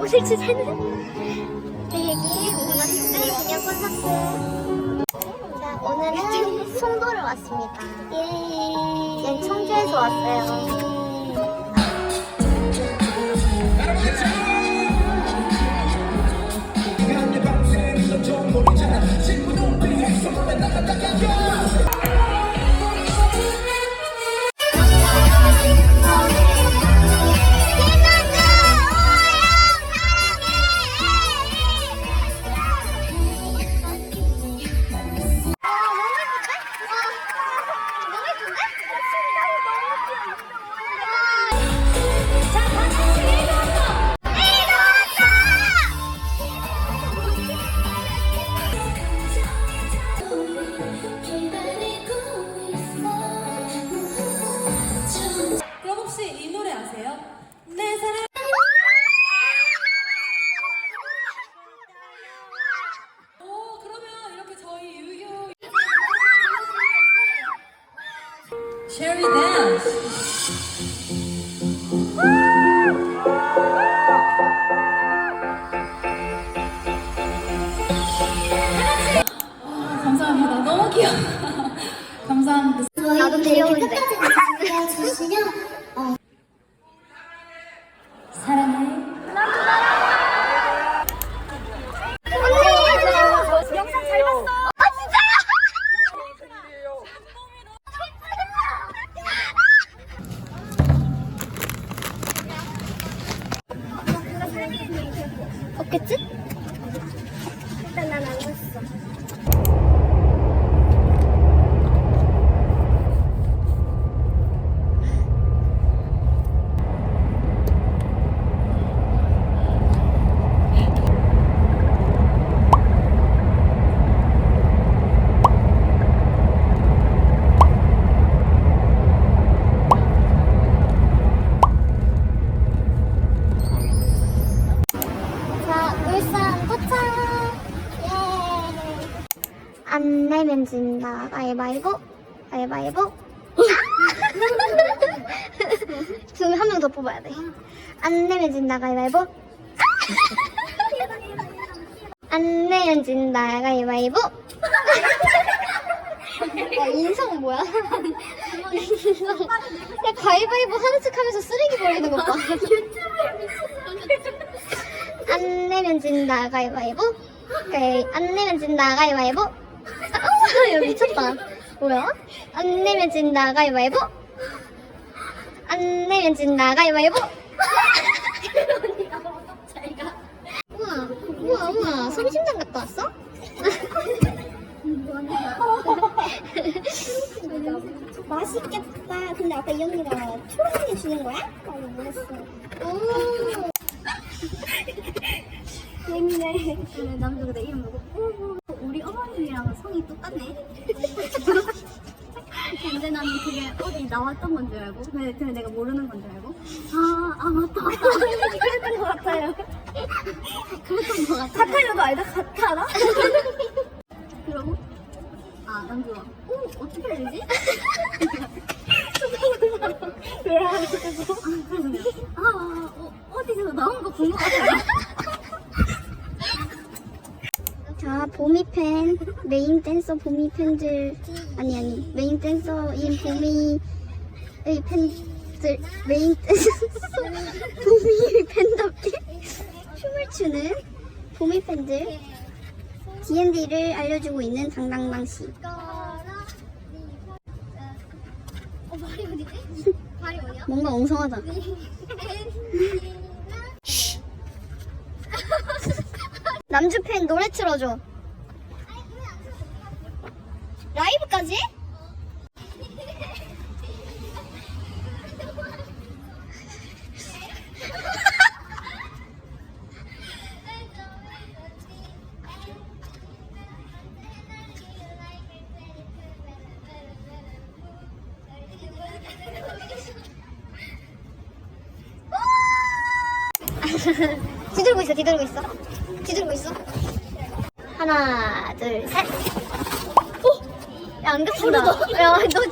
오늘 주제는 계획이 문화축제 기념 콘서트. 자, 오늘은 송도를 왔습니다. 예. 얜 청주에서 왔어요. 그럼 없겠지? 일단 난 안 봤어. 자, 울산 도착! 예! 안 내면 진다. 가위바위보. 가위바위보. 지금 한 명 더 뽑아야 돼. 안 내면 진다. 가위바위보. 안 내면 진다. 가위바위보. 아, 인성 뭐야? 인성. 야, 가위바위보 하는 척 하면서 쓰레기 버리는 것 봐. 안 내면 진다 가위바위보 오케이 안 내면 진다 가위바위보 아, 야 미쳤다. 뭐야? 안 내면 진다 가위바위보 안 내면 진다 가위바위보 우와 우와 우와. 섬심당 갔다 왔어? 맛있겠다. 근데 아까 이 언니가 초록이 주는 거야? 아 몰랐어? 오 재밌네. 남자 근데 이름 뭐고? 오, 우리 어머님이랑 성이 똑같네. 근데 나는 그게 어디 나왔던 건 줄 알고, 근데, 근데 내가 모르는 건 줄 알고. 아, 아 맞다, 맞다. 그랬던 것 같아요. 그랬던 것 같아요. 카타이너도 알다, 카타라? 그러고, 아, 남주가, 오, 어떻게 알지? 그래가지고, 아, 아, 어, 어디서 나온 거 본 것 같아 요. 자, 보미 팬, 메인 댄서 보미 팬들, 아니, 아니, 메인 댄서인 보미의 팬들, 메인 댄서, 보미의 팬답게 춤을 추는 보미 팬들, D&D를 알려주고 있는 당당당 씨. 뭔가 엉성하다. 남주 팬 노래 틀어줘. 라이브까지? 뒤돌고 있어, 뒤돌고 있어. 뒤돌고 있어. 하나, 둘, 셋. 오! 야, 안 겹친다. 야, 너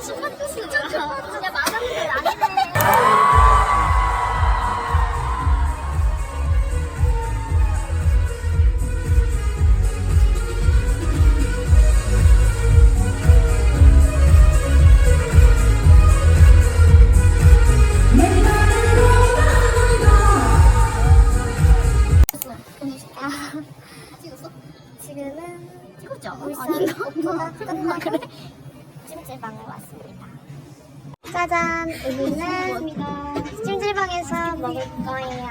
그래. 찜질방에 왔습니다. 짜잔, 여기는 찜질방에서 먹을 거예요.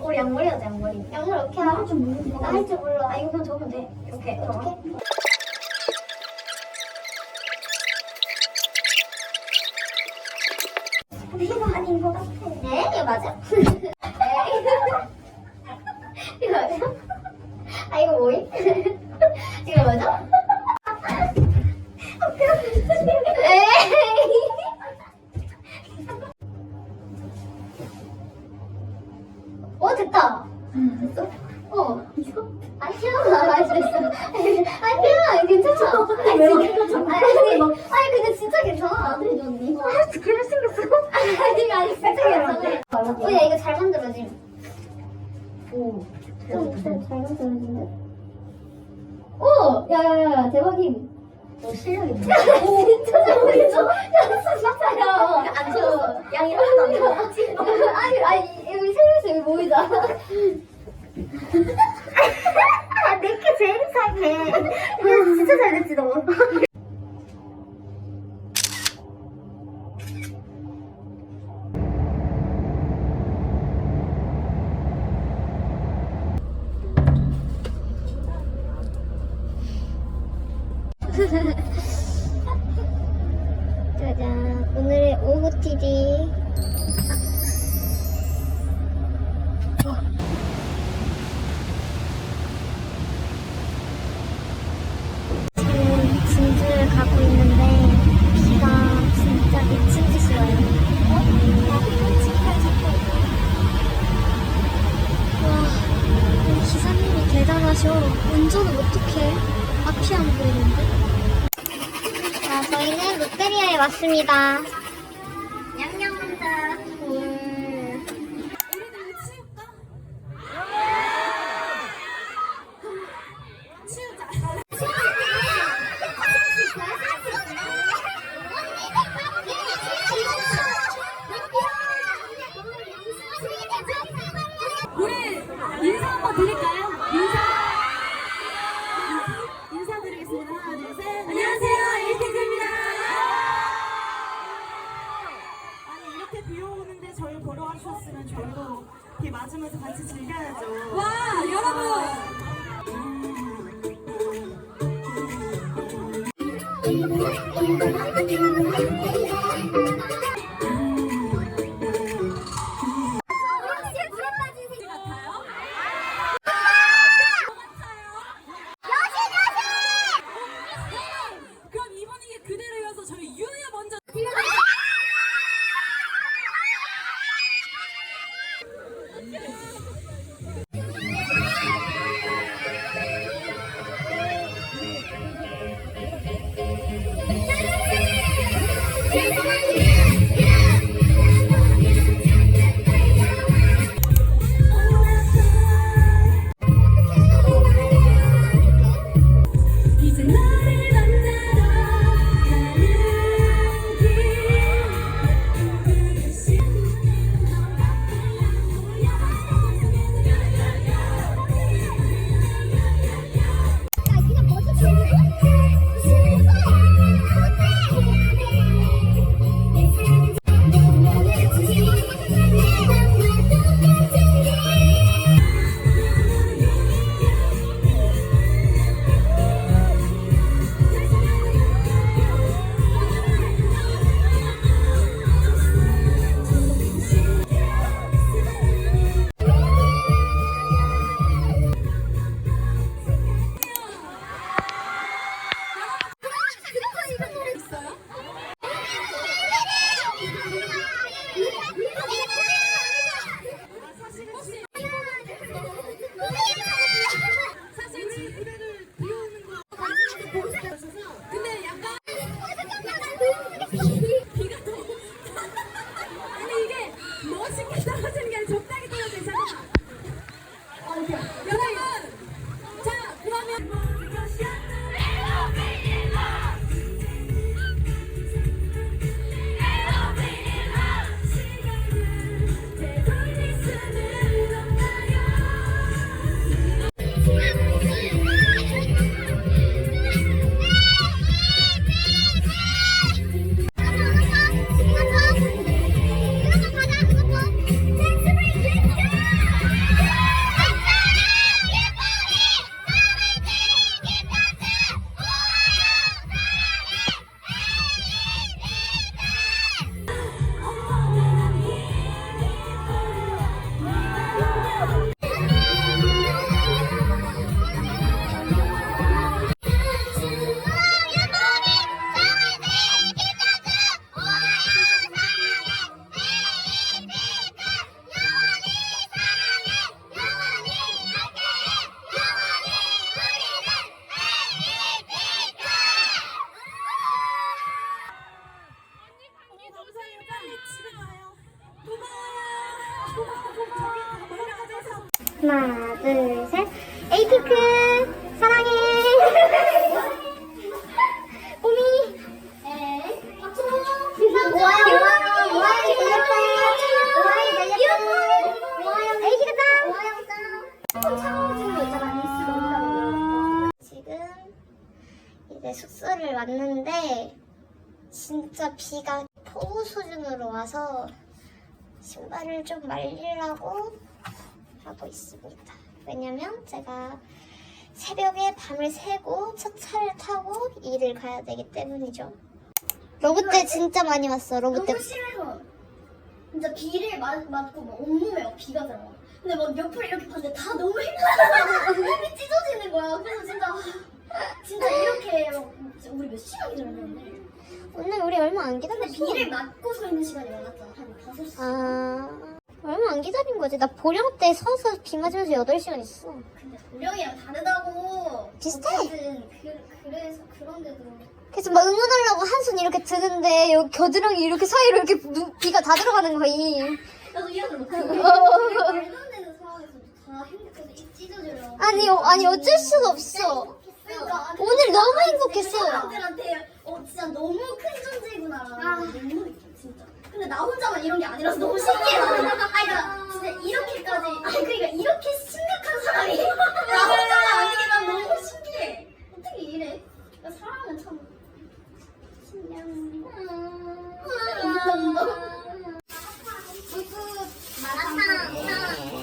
우리 양머리 하자, 양머리. 양머리 어떻게 알아? 좀 모르는데. 나할 줄 몰라. 아, 이거 그냥 적으면 돼. 이렇게, 이렇게. 어, 야, 이거 잘 만들어짐. 오. 좀, 좀, 잘 만들어진데? 오! 야, 야, 야, 대박임. 오, 실력이네. 오, 진짜 잘 만들었어. 진짜요. 안 줘. 양이 하나도 안 줘. 아니, 아니, 여기 세면서 여기 보이자. 아, 내게 제일 이상해. 진짜 잘 됐지, 너. 왔습니다. 와주셨으면 저희도 비 맞으면서 같이 즐겨야죠. 와, 여러분. 이제 숙소를 왔는데 진짜 비가 폭우 수준으로 와서 신발을 좀 말리려고 하고 있습니다. 왜냐면 제가 새벽에 밤을 새고 첫 차를 타고 일을 가야 되기 때문이죠. 로봇대 진짜 많이 왔어. 로봇대. 너무 심해서 진짜 비를 맞, 맞고 막 온몸에 막 비가 들어가 근데 막 옆을 이렇게 봤는데 다 너무 힘들어 몸이 찢어지는 거야 그래서 진짜 진짜 이렇게 막 우리 몇 시간 기다렸는데 오늘 우리 얼마 안 근데 기다렸어. 비를 맞고 서 있는 시간이 많았잖아 한 5시 아 얼마 안 기다린 거지. 나 보령 때 서서 비 맞으면서 8시간 있어. 근데 보령이랑 다르다고 비슷해. 어쨌든 그, 그래서 그런데도 그래서 막 응원하려고 한 손 이렇게 드는데 여기 겨드랑이 이렇게 사이로 이렇게 누- 비가 다 들어가는 거임. 나도 이해를 못해 어. 말도 안 되는 상황에서 다 행복해서 입 찢어지려 아니 어, 아니 어쩔 수가 없어. 그러니까 오늘 너무 행복했어. 사람들한테 어 진짜 너무 큰 존재구나. 너무 느껴 진짜. 근데 나 혼자만 이런 게 아니라서 너무 신기해. 나는. 아니 그러니까 진짜 이렇게까지 아니 그러니까 이렇게 심각한 사람이 나 혼자만 아닌 게난 너무 신기해. 어떻게 이래? 그러니까 사람은 참 신기한. 마라탕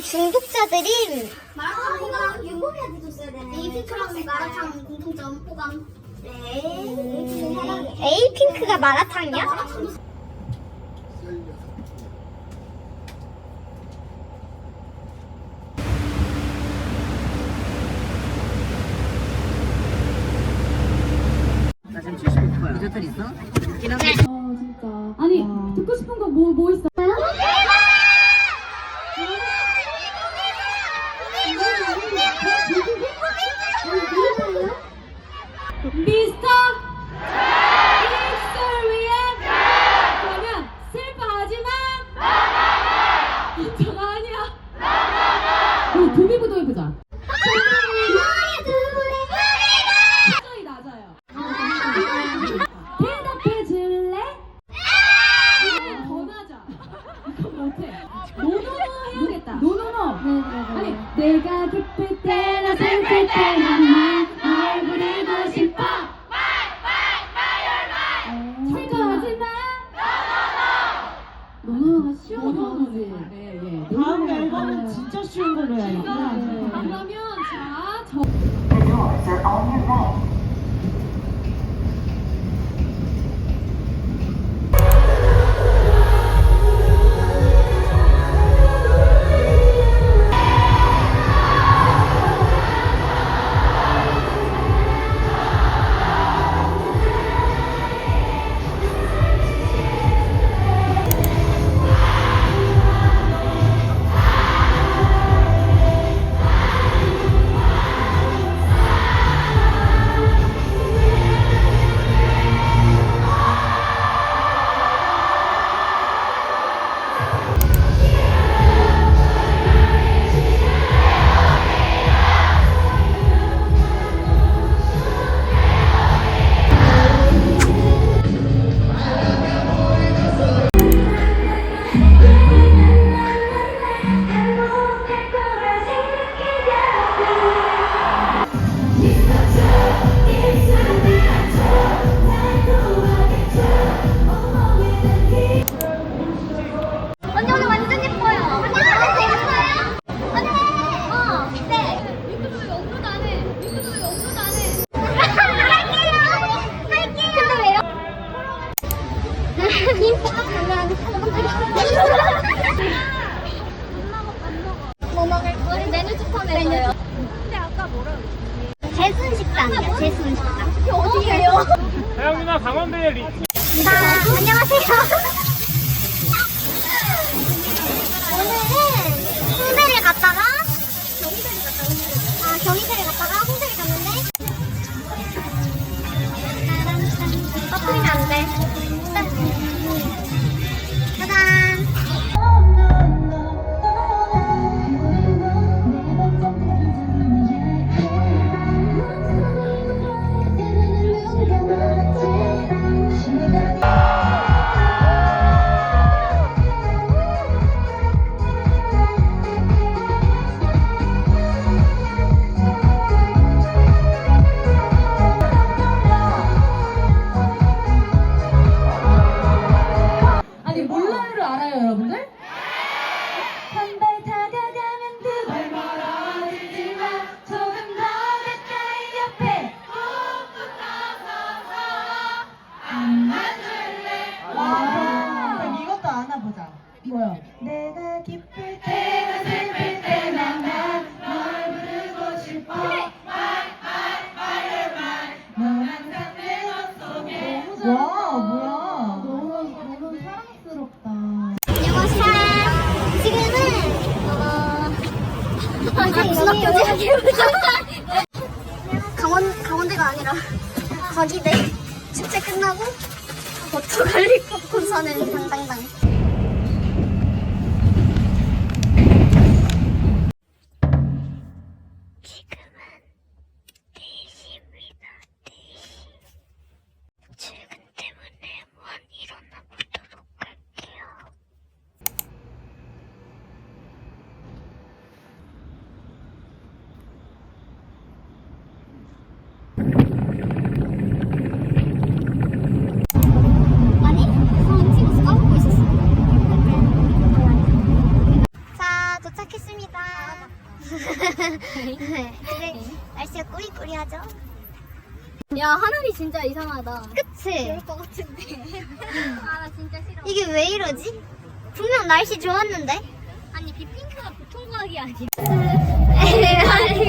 중독자들이 마라탕 유보해도 줬어야 되네. 에이핑크랑 마라탕 공통점 호감. 네. 에이핑크가 마라탕이야? 나 지금 75%야. 디저트 있어? 한데. 어 진짜. 아니 듣고 싶은 거 뭐 뭐 있어? 진짜 쉬운 걸로 해야 겠다. 그러면 자, 저 뭐야? 내가 기쁠 때가 슬플 때나 난널 부르고 싶어. 넌 항상 내 맘 속에. 와, 뭐야. 너무 너무 사랑스럽다. 안녕하세요. 지금은 어 아직 중학교지. 강원 강원대가 아니라 과기대 축제 끝나고 버터갈리 팝콘 사는 당당당. 지금은 4시입니다. 4시. 출근 때문에 무한 일어나 보도록 할게요. 아니, 그건 찍어서 까먹고 있었어. 자, 도착했습니다. 네, 날씨가 꾸리꾸리하죠? 야, 하늘이 진짜 이상하다. 그치? 그럴 것 같은데. 아, 나 진짜 싫어. 이게 왜 이러지? 분명 날씨 좋았는데? 아니, 빅핑크가 보통 과학이 아니야. 에라리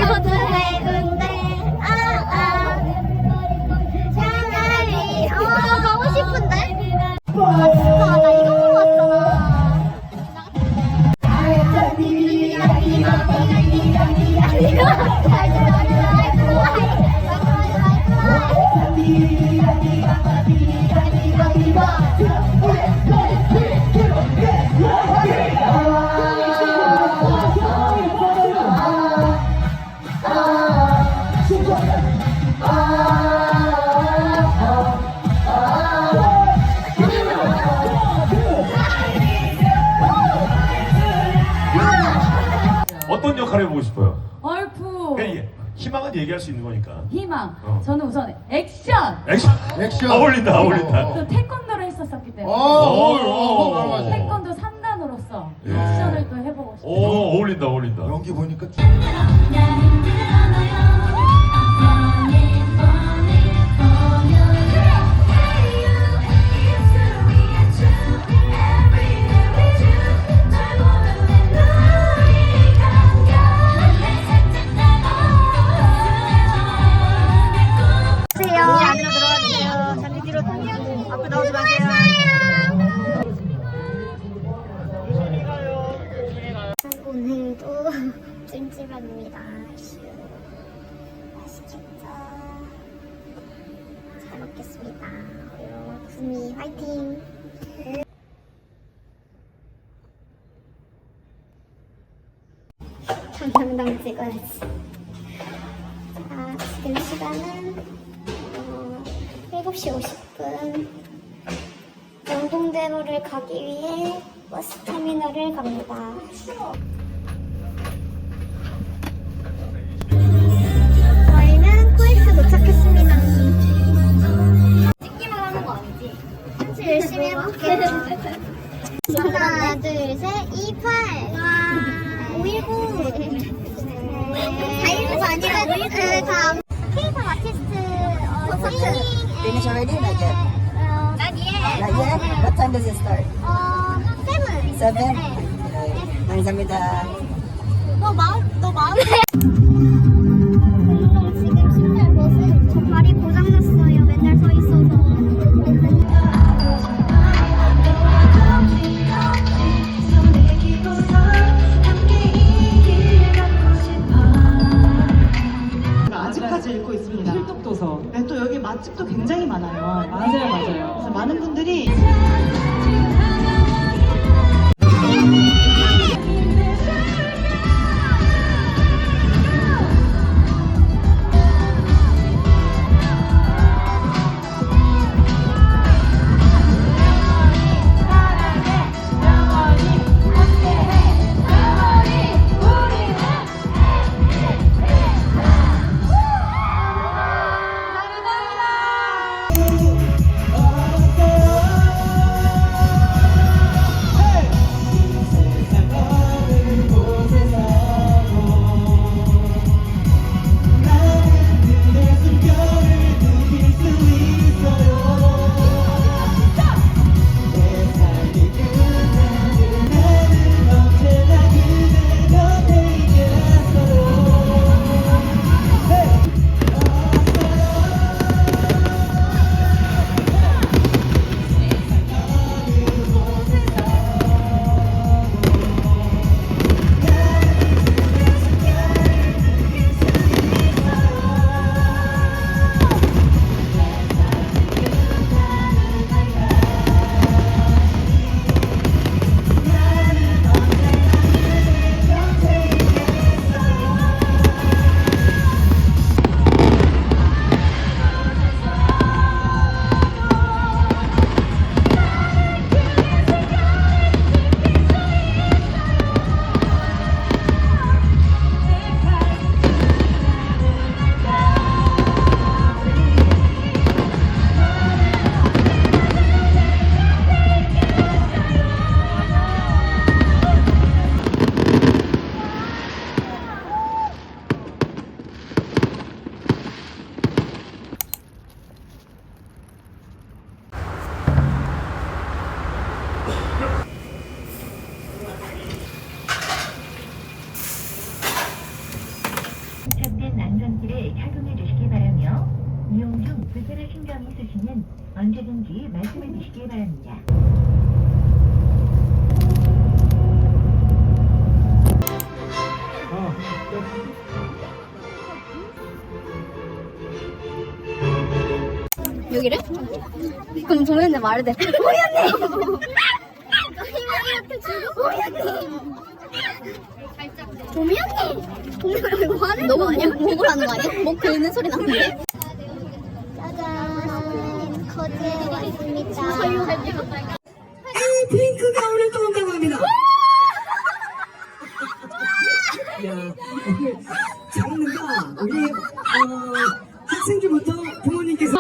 那我。 구미 화이팅! 당당당 찍어야지. 자, 지금 시간은 어, 7시 50분. 영동대로를 가기 위해 버스 터미널을 갑니다. 저희는 코엑스 열심히 해볼게. 하나, 둘, 셋, 28. 와, 519. 419가 아니라 519. 다음. K-pop 아티스트 어, 콘서트. Finish already? Not yet. 어, Not yet. Not yet? What time does it start? 어, 세븐. Seven? 네. 감사합니다. 너 마음, 너 마음. 집도 굉장히 그럼 도현이 말해야 돼. 도현이! 이렇게 주고 도현이! 도현이! 도현이 뭐 하는 거 아니야? 목을 하는 거 아니야? 목 긁는 소리 나는데? 짜잔! 거제에 왔습니다. 핑크가 오늘 또 온다고 합니다. 야, 장르가 우리 어, 학생들부터 부모님께서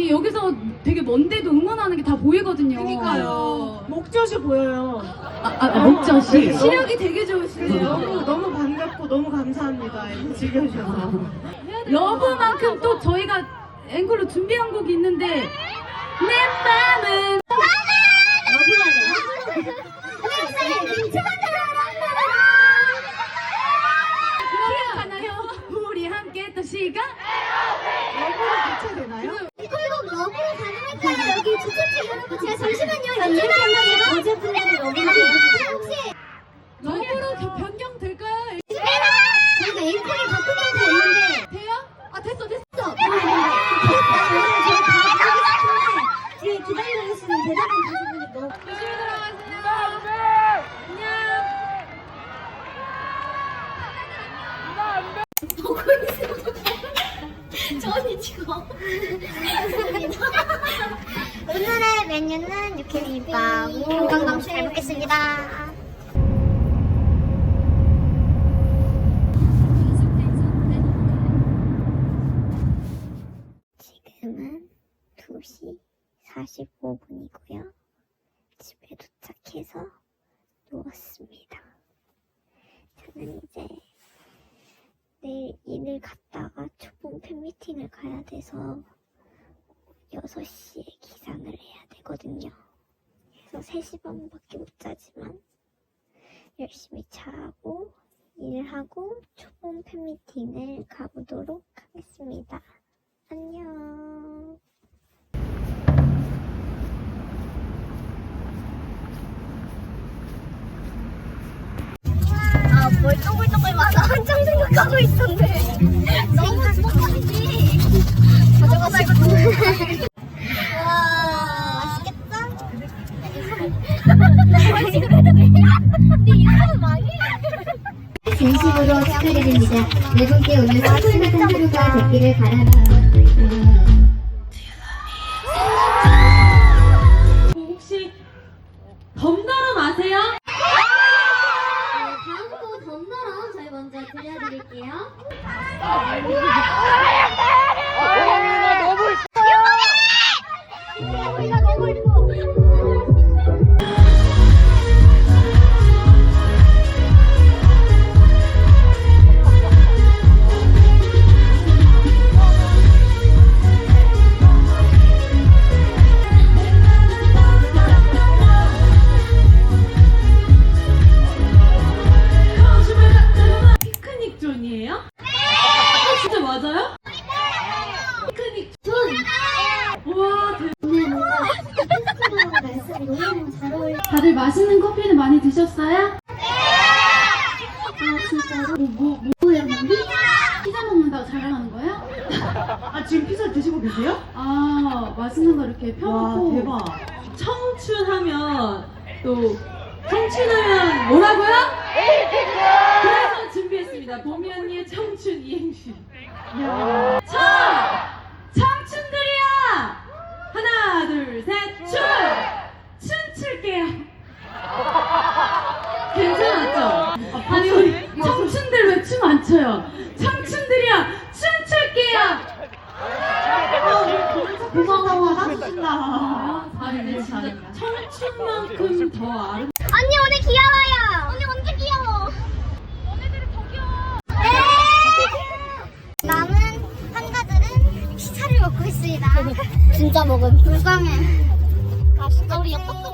아니 여기서 되게 먼데도 응원하는 게 다 보이거든요. 그러니까요. 목젖이 보여요. 아, 아, 목젖이 시력이 되게 좋으시네요. 너무 반갑고 너무 감사합니다. 이렇게 즐겨주셔서. 러브만큼 또 저희가 앵콜로 준비한 곡이 있는데 내 맘은 기억하나요? 우리 함께 했던 시간? 교체 되나요? 이걸로 러브로 가능할까요? 여기 주차장 여러분 제가 잠시만요. 잠시만요. 어제 분들이 러브로 혹시 러브로 겨- 변경될까요? 저희가 앵콜이 바꾸는 거 있는데 돼요? 아 됐어 됐어. 뒤에 기다리고 계시는 대답은 가수분이 너무 조심히 들어가세요. 안녕. 저 언니 지금 오늘의 메뉴는 육회비빔밥하고 건강당 잘 먹겠습니다. 지금은 2시 45분이고요. 집에 도착해서 누웠습니다. 저는 이제 내일 일을 갔다가 초봉 팬미팅을 가야 돼서 6시에 기상을 해야 되거든요. 그래서 3시 반밖에 못 자지만 열심히 자고 일하고 초봉 팬미팅을 가보도록 하겠습니다. 안녕. 아, 뭘 또글또글 맞아. 한참 생각하고 있었는데. 너무 행복하지. 가져가서 이거 와, 맛있겠다? 근데 이거는 망해. 진심으로 축하드립니다. 네 분께 오늘 스포츠한 하루가 됐기를 바랍니다. 지금 피자 드시고 계세요? 아 맛있는 거 이렇게 와 펴놓고 대박. 청춘하면 또 청춘하면 뭐라고요? 그래서 준비했습니다. 봄이 언니의 청춘 이행시. 자, 청춘들이야. 하나, 둘, 셋, 춤. 춤출게요. 괜찮았죠? 아니 우리 청춘들 왜 춤 안 춰요? 청춘들이야, 춤출게요. 고마워 하신다. 아, 근데 진짜 청춘만큼 더 아름. 언니 오늘 귀여워요. 언니 언제 귀여워? 언니들이 더 귀여워. 네. 남은 한 가들은 피자를 먹고 있습니다. 진짜 먹음. 불쌍해. 아 진짜 우리 엽떡도